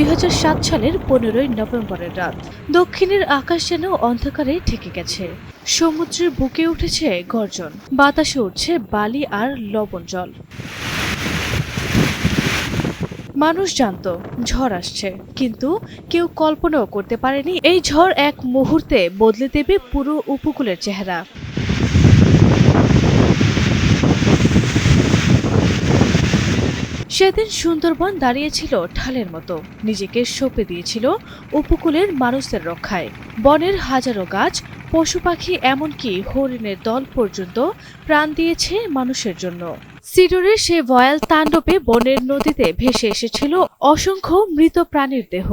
দুই সালের পনেরোই নভেম্বরের রাত। দক্ষিণের আকাশ যেন অন্ধকারে ঢেকে গেছে। সমুদ্রের বুকে উঠেছে গর্জন। বাতাসে উঠছে বালি আর লবণ জল। মানুষ জানতো, ঝড় আসছে। কিন্তু কেউ কল্পনাও করতে পারেনি, এই ঝড় এক মুহূর্তে বদলে দেবে পুরো উপকূলের চেহারা। সেদিন সুন্দরবন দাঁড়িয়েছিল ঢালের মতো। নিজেকে সঁপে দিয়েছিল উপকূলের মানুষদের রক্ষায়। বনের হাজারো গাছ পশু পাখি এমনকি হরিণের দল পর্যন্ত প্রাণ দিয়েছে মানুষের জন্য। সিডরের সে ভয়াল তাণ্ডবে বনের নদীতে ভেসে এসেছিল অসংখ্য মৃত প্রাণীর দেহ.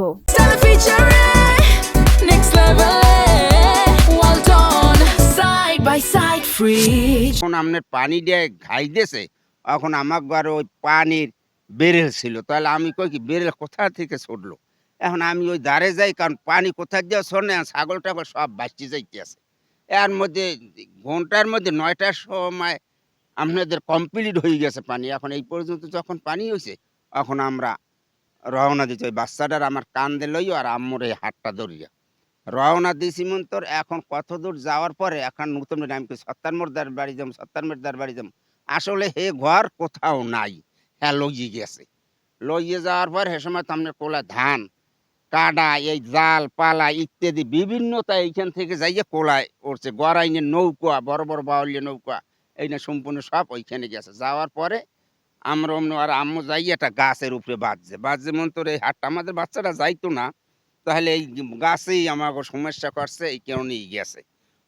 এখন আপনার পানি দিয়ে ঘাই দিয়েছে এখন আমার ঘরে ওই পানির বেরেল ছিল তাহলে আমি কই কি বেরেল কোথা থেকে ছুটলো এখন আমি ওই দাঁড়ে যাই, কারণ পানি কোথা দিয়ে শোনে ছাগল টাগল সব বাঁচতে যাইতে আছে এর মধ্যে, ঘণ্টার মধ্যে নয়টার সময় আপনাদের কমপ্লিট হয়ে গেছে পানি। এখন এই পর্যন্ত যখন পানি হয়েছে এখন আমরা রওনা দিতে ওই বাচ্চাটার আমার কান্দে লইও আর আম্মুর এই হাতটা ধরিয়া। রওনা দিছি মন্তর, এখন কত দূর যাওয়ার পরে, এখন নতুন আমি সত্তার মোর্দার বাড়ি যাম সত্তার মোর্দার বাড়ি যাম আসলে হে ঘর কোথাও নাই। হ্যাঁ লইয়ে গেছে। লইয়ে যাওয়ার পর হে সময় তো আপনার কোলা ধান কাডা এই জাল, পালা ইত্যাদি বিভিন্নতা এইখান থেকে যাইয়ে কোলায় উঠছে। গড়াইনে নৌকা, বড় বড় বাউলিয়ে নৌকা, এই না সম্পূর্ণ সব ওইখানে গেছে। যাওয়ার পরে আমরা অমনি আর আম্মু যাই একটা গাছের উপরে বাজছে বাজছে মন তোর এই হাটটা, আমাদের বাচ্চারা যাইতো না, তাহলে এই গাছেই আমাকে সমস্যা করছে, এই কারণেই গেছে।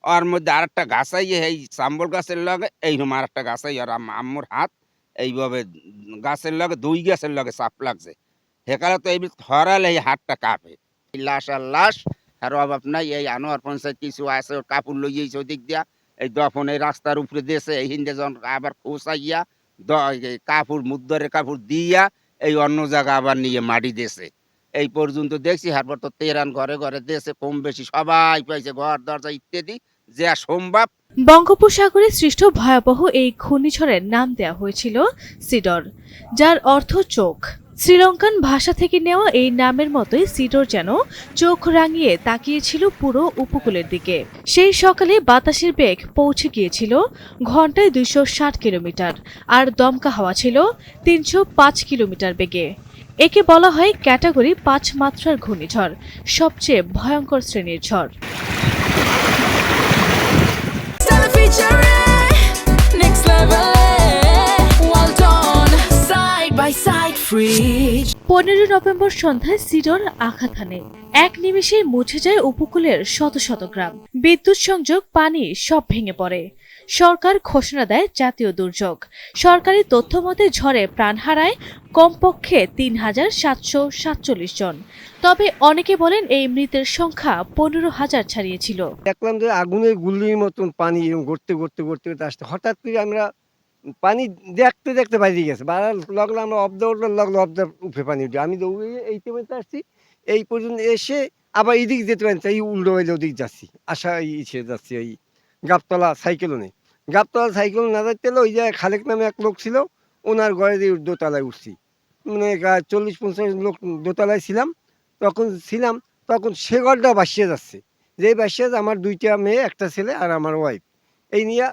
ওর মধ্যে আরেকটা গাছাই এই চাম্বল গাছের লগে, এইরকম আরেকটা গাছাই আর আম- আম্মুর হাত এইভাবে গাছের লগে, দুই গাছের লগে চাপ লাগছে। সেকালে তো এই ধরালে এই হাতটা কাঁপে। লাশ আর লাশ আর অভাব নাই। এই আনোয়ার পঞ্চায়েত কিছু আছে, ওর কাপড় লইয়েছে ওদিক দিয়া। এই দফন এই রাস্তার উপরে দিয়েছে এই হিন্দে যখন আবার খোসাইয়া দ- কাপড় মুদ্দরের কাপড় দিয়া, এই অন্য জায়গা আবার নিয়ে মাটি দিয়েছে এই পর্যন্ত দেখছি তারপর তো তেরান ঘরে ঘরে দেশে কম বেশি সবাই পাইছে, ঘর, দরজা ইত্যাদি। যে সম্ভব বঙ্গোপসাগরে সৃষ্ট ভয়াবহ এই ঘূর্ণিঝড়ের নাম দেওয়া হয়েছিল সিডর, যার অর্থ চোখ। শ্রীলঙ্কান ভাষা থেকে নেওয়া এই নামের মতোই সিডর যেন চোখ রাঙিয়ে তাকিয়েছিল পুরো উপকূলের দিকে। সেই সকালে বাতাসের বেগ পৌঁছে গিয়েছিল ঘন্টায় দুইশো ষাট কিলোমিটার আর দমকা হাওয়া ছিল তিনশো পাঁচ কিলোমিটার বেগে। একে বলা হয় ক্যাটাগরি পাঁচ মাত্রার ঘূর্ণিঝড়, সবচেয়ে ভয়ঙ্কর শ্রেণির ঝড়। Next level. Eh? Done, side by side, free. পনেরো নভেম্বর সন্ধ্যায় সিডর আঘাত হানে এক নিমেষে মুছে যায় উপকূলের শত শত গ্রাম। বিদ্যুৎ সংযোগ, পানি সব ভেঙে পড়ে। সরকার ঘোষণা দেয় জাতীয় দুর্যোগ। সরকারি তথ্য মতে ঝড়ে প্রাণ হারায় কমপক্ষে তিন হাজার সাতশো সাতচল্লিশ জন। তবে অনেকে বলেন এই মৃতের সংখ্যা পনেরো হাজার ছাড়িয়েছিল। দেখলাম যে আগুনের গুলির মতন পানি গড়তে গড়তে গড়তে গড়তে আসতে হঠাৎ করে আমরা পানি দেখতে দেখতে বাইরে গেছে। বাড়ার লাগল আমরা অব্দ উঠলাম লাগল অব্দ উঠে পানি উঠে। আমি দৌড়ে এই টেমেতে আসছি। এই পর্যন্ত এসে আবার এদিক যেতে পারি এই উল্টো হইলে ওদিক যাচ্ছি। আসা ইসে যাচ্ছি এই গাবতলা সাইকেলও নেই গাবতলা সাইকেল না যাইতে ওই জায়গায় খালেক নামে এক লোক ছিল, ওনার ঘরে দিয়ে দোতলায় উঠছি। মানে চল্লিশ পঞ্চাশ লোক দোতলায় ছিলাম। তখন ছিলাম, তখন সে ঘরটা বাসিয়ে যাচ্ছে। যে বাসে আমার দুইটা মেয়ে, একটা ছেলে আর আমার ওয়াইফ এই নিয়ে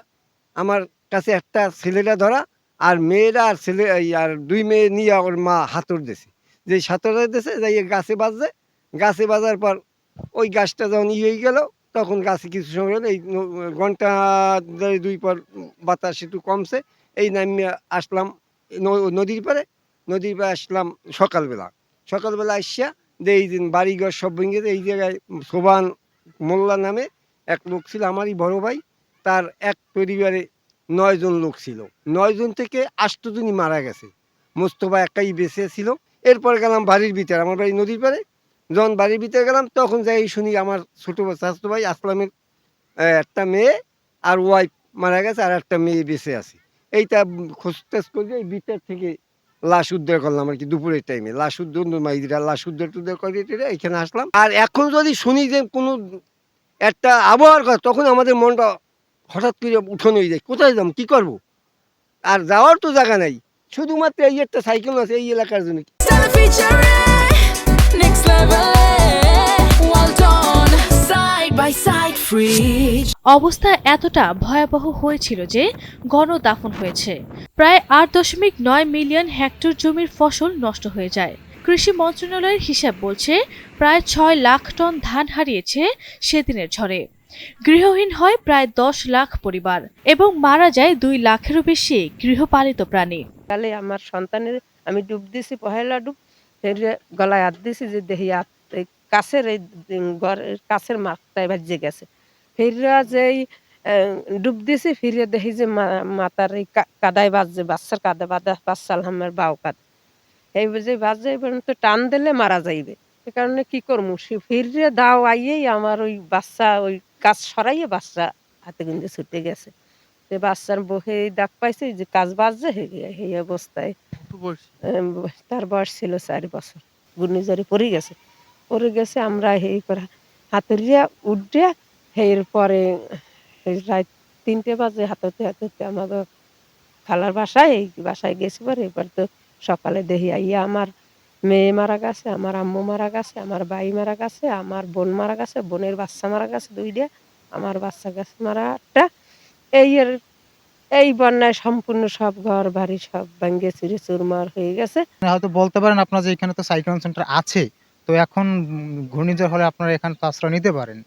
আমার কাছে একটা ছেলেটা ধরা আর মেয়েরা আর ছেলে আর দুই মেয়ে নিয়ে ওর মা হাতর দিছে। যে সাঁতরে দিছে যাই গাছে বাজছে গাছে বাজার পর ওই গাছটা যখন ইয়ে হয়ে গেল, তখন গাছে কিছু সময় হলো, এই ঘণ্টা দুই পর বাতাস একটু কমছে, এই নামে আসলাম নদীর পারে নদীর পারে আসলাম সকালবেলা। সকালবেলা আসিয়া যে এই দিন বাড়িঘর সব ভেঙে এই জায়গায় সোবান মোল্লা নামে এক লোক ছিল, আমারই বড় ভাই, তার এক পরিবারে নয়জন লোক ছিল। নয়জন থেকে আষ্টজনই মারা গেছে। মোস্তফা একাই বেঁচে ছিল। এরপর গেলাম বাড়ির ভিতরে, আমার বাড়ি নদীর পাড়ে। যখন বাড়ির ভিতরে গেলাম, তখন যাই শুনি আমার ছোটো স্বাস্থ্য ভাই আসলামের একটা মেয়ে আর ওয়াইফ মারা গেছে আর একটা মেয়ে বেঁচে আছে। এইটা খোঁজটাজ করে, এই ভিতর থেকে লাশ উদ্ধার করলাম আর কি, দুপুরের টাইমে লাশ উদ্ধার মাইদিরা লাশ উদ্ধার টুদ্ধার করে এখানে আসলাম। আর এখন যদি শুনি যে কোনো একটা আবহাওয়ার কথা, তখন আমাদের মনটা হঠাৎ করে উঠোন হয়ে যায়। কোথায় যাম কী করব? আর যাওয়ার তো জায়গা নাই। শুধুমাত্র এই একটা সাইকেল আছে এই এলাকার জন্য। Eh? Free. অবস্থা এতটা ভয়াবহ হয়েছিল যে গণদাফন হয়েছে। প্রায় আট দশমিক নয় মিলিয়ন হেক্টর জমির ফসল নষ্ট হয়ে যায়। কৃষি মন্ত্রণালয়ের হিসাব বলছে প্রায় ছয় লাখ টন ধান হারিয়েছে সেদিনের ঝড়ে। গৃহহীন হয় প্রায় দশ লাখ পরিবার এবং মারা যায় দুই লাখেরও বেশি গৃহপালিত প্রাণী। তাহলে আমার সন্তানের, আমি ডুব দিছি, পহেলা ডুব গলায় হাত দিছি যে দেহি হাত কাছের এই ঘরের কাছের মাথায় বাজে গেছে। ফিরা যেই ডুব দিছি ফিরে দেখি যে মা- মাথার এই কাদায় বাজছে, বাচ্চার কাদা বাদা বাচ্চাল আমার বাউ কাদ। এই যে বাজে এবার তো টান দিলে মারা যাইবে। সে কারণে কি করব সে ফিরে দাও আইয়েই আমার ওই বাচ্চা, ওই কাজ সরাইয়ে বাচ্চা হাতে কিন্তু ছুটে গেছে। যে বাচ্চার বহে ডাক পাইছে যে কাজ বাজছে এই অবস্থায়। তার বয়স ছিল চার বছর। ঘূর্ণিঝড়ে পড়ে গেছে। পড়ে গেছে আমরা এই করে হাতুরিয়া উঠে এর পরে রাত তিনটে বাজে হাততে হাততে আমাদের খালার বাসায় এই বাসায় গেছি পরে এবার তো সকালে দেখি আইয়া আমার মেয়ে মারা গেছে, আমার আম্মু মারা গেছে, আমার ভাই মারা গেছে, আমার বোন মারা গেছে, বোনের বাচ্চা মারা গেছে দুইটা, আমার বাচ্চা গেছে মারা একটা এই এর, এই বন্যায় সম্পূর্ণ সব ঘর বাড়ি সব ভেঙে চুরে চুরমার হয়ে গেছে। হয়তো বলতে পারেন আপনার যে এখানে তো সাইক্লোন সেন্টার আছে, তো এখন ঘূর্ণিঝড় হলে আপনারা এখানে তো আশ্রয় নিতে পারেন।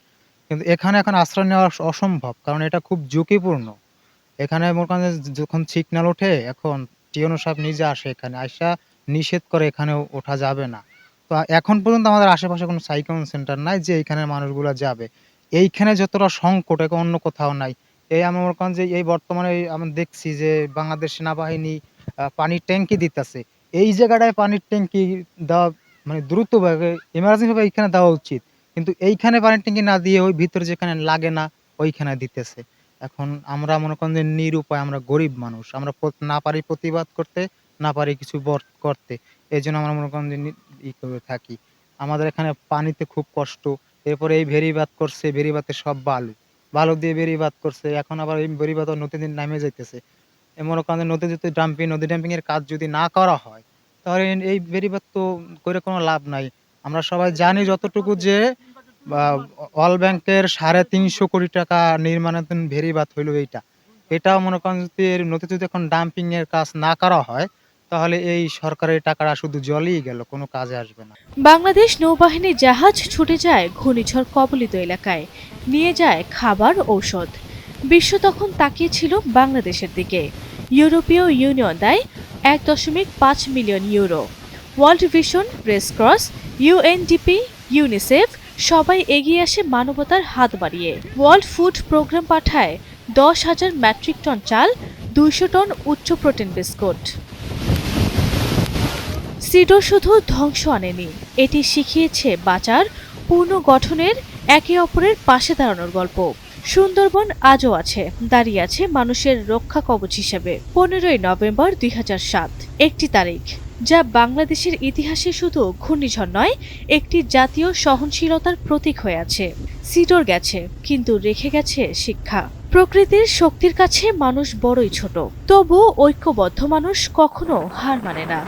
কিন্তু এখানে এখন আশ্রয় নেওয়া অসম্ভব, কারণ এটা খুব ঝুঁকিপূর্ণ। এখানে করেন যখন সিগন্যাল ওঠে, এখন টিওনো সাহেব নিজে আসে এখানে, আইসা নিষেধ করে এখানে ওঠা যাবে না। তো এখন পর্যন্ত আমাদের আশেপাশে কোনো সাইক্লোন সেন্টার নাই যে এইখানে মানুষগুলো যাবে। এইখানে যতটা সংকট এখন অন্য কোথাও নাই। এই আমি মনে করেন যে এই বর্তমানে আমরা দেখছি যে বাংলাদেশ সেনাবাহিনী পানির ট্যাঙ্কি দিতেছে। এই জায়গাটায় পানির ট্যাঙ্কি দেওয়া মানে দ্রুতভাবে এমার্জেন্সি ভাবে এইখানে দেওয়া উচিত। কিন্তু এইখানে পানির ট্যাঙ্কি না দিয়ে ওই ভিতরে যেখানে লাগে না, ওইখানে দিতেছে। এখন আমরা মনে করেন যে নিরুপায়, আমরা গরিব মানুষ। আমরা না পারি প্রতিবাদ করতে না পারি কিছু করতে। এই জন্য আমরা মনে করেন যে ই করে থাকি। আমাদের এখানে পানিতে খুব কষ্ট। এরপরে এই ভেরিবাদ করছে ভেরিবাতে সব বালু। বালু দিয়ে বেরিবাদ করছে। এখন আবার এই বেরিবাদ নদীতে নামে যাইতেছে। মনে করেন নদী যদি ডাম্পিং নদী ডাম্পিং এর কাজ যদি না করা হয়, তাহলে এই- বেরিবাদ তো করে কোনো লাভ নাই। আমরা সবাই জানি যতটুকু যে অল ব্যাংকের সাড়ে তিনশো কোটি টাকা নির্মাণাধীন ভেরিবাদ হইল এইটা। এটাও মনে করেন যদি নদীতে যদি এখন ডাম্পিং এর কাজ না করা হয় তাহলে এই সরকারের টাকাটা শুধু জলেই গেল, কোনো কাজে আসবে না। বাংলাদেশ নৌবাহিনী জাহাজ ছুটে যায় ঘূর্ণিঝড় কবলিত এলাকায়। নিয়ে যায় খাবার, ঔষধ। বিশ্ব তখন তাকিয়েছিল বাংলাদেশের দিকে। ইউরোপীয় ইউনিয়ন দেয় এক দশমিক পাঁচ million euro. World Vision, Red Cross UNDP UNICEF, সবাই এগিয়ে আসে মানবতার হাত বাড়িয়ে। ওয়ার্ল্ড ফুড প্রোগ্রাম পাঠায় দশ হাজার মেট্রিক টন চাল, দুইশো টন উচ্চ প্রোটিন বিস্কুট। সিডো শুধু ধ্বংস আনেনি, এটি শিখিয়েছে বাঁচার পুনর্গঠনের একে অপরের পাশে দাঁড়ানোর গল্প। সুন্দরবন আজও আছে, দাঁড়িয়ে আছে মানুষের রক্ষা কবচ হিসেবে। পনেরোই নভেম্বর দুই হাজার সাত, একটি তারিখ, যা বাংলাদেশের ইতিহাসে শুধু ঘূর্ণিঝড় নয়, একটি জাতীয় সহনশীলতার প্রতীক হয়ে আছে। সিডোর গেছে, কিন্তু রেখে গেছে শিক্ষা। প্রকৃতির শক্তির কাছে মানুষ বড়ই ছোট তবু ঐক্যবদ্ধ মানুষ কখনো হার মানে না।